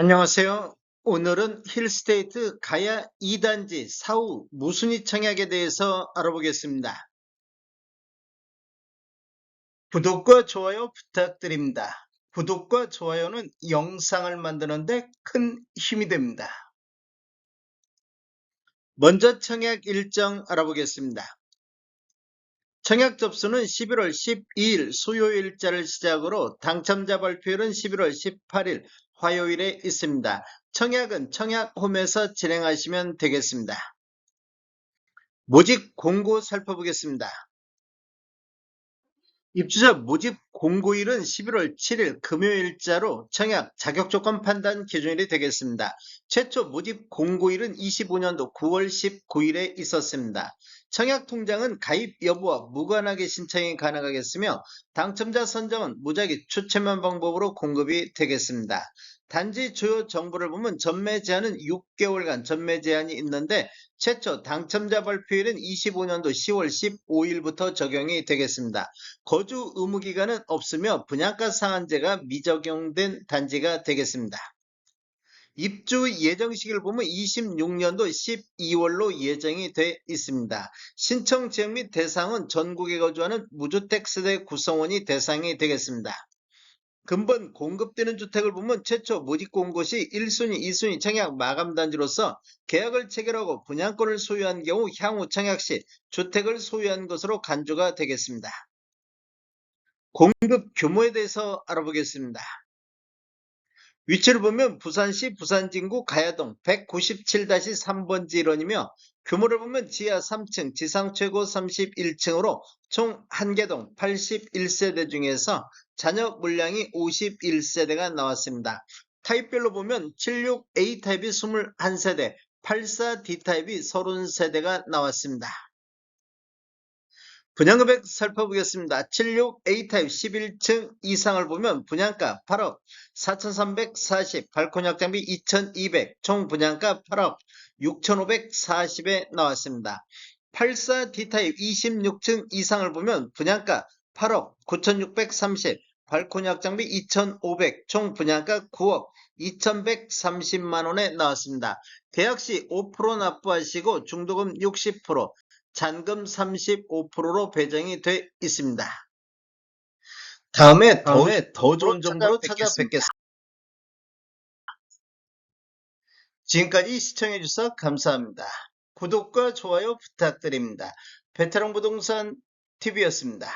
안녕하세요. 오늘은 힐스테이트 가야 2단지 사후 무순위 청약에 대해서 알아보겠습니다. 구독과 좋아요 부탁드립니다. 구독과 좋아요는 영상을 만드는데 큰 힘이 됩니다. 먼저 청약 일정 알아보겠습니다. 청약 접수는 11월 12일 수요일자를 시작으로 당첨자 발표일은 11월 18일 화요일에 있습니다. 청약은 청약홈에서 진행하시면 되겠습니다. 모집 공고 살펴보겠습니다. 입주자 모집 공고일은 11월 7일 금요일자로 청약 자격 조건 판단 기준일이 되겠습니다. 최초 모집 공고일은 25년도 9월 19일에 있었습니다. 청약 통장은 가입 여부와 무관하게 신청이 가능하겠으며 당첨자 선정은 무작위 추첨한 방법으로 공급이 되겠습니다. 단지 주요 정보를 보면 전매 제한은 6개월간 전매 제한이 있는데 최초 당첨자 발표일은 25년도 10월 15일부터 적용이 되겠습니다. 거주 의무 기간은 없으며 분양가 상한제가 미적용된 단지가 되겠습니다. 입주 예정 시기를 보면 26년도 12월로 예정이 돼 있습니다. 신청 지역 및 대상은 전국에 거주하는 무주택 세대 구성원이 대상이 되겠습니다. 근본 공급되는 주택을 보면 최초 모집 공고 시 1순위, 2순위 청약 마감 단지로서 계약을 체결하고 분양권을 소유한 경우 향후 청약 시 주택을 소유한 것으로 간주가 되겠습니다. 공급 규모에 대해서 알아보겠습니다. 위치를 보면 부산시 부산진구 가야동 197-3번지 일원이며 규모를 보면 지하 3층, 지상 최고 31층으로 총 1개동 81세대 중에서 자녀 물량이 51세대가 나왔습니다. 타입별로 보면 76A 타입이 21세대, 84D 타입이 30세대가 나왔습니다. 분양금액 살펴보겠습니다. 76A 타입 11층 이상을 보면 분양가 8억 4,340, 발코니 확장비 2,200, 총 분양가 8억 6,540에 나왔습니다. 84D 타입 26층 이상을 보면 분양가 8억 9,630, 발코니 확장비 2,500, 총 분양가 9억 2,130만원에 나왔습니다. 계약 시 5% 납부하시고 중도금 60%, 잔금 35%로 배정이 돼 있습니다. 다음에 더, 다음에 더 좋은 정보로. 찾아뵙겠습니다. 지금까지 시청해주셔서 감사합니다. 구독과 좋아요 부탁드립니다. 베테랑 부동산 TV였습니다.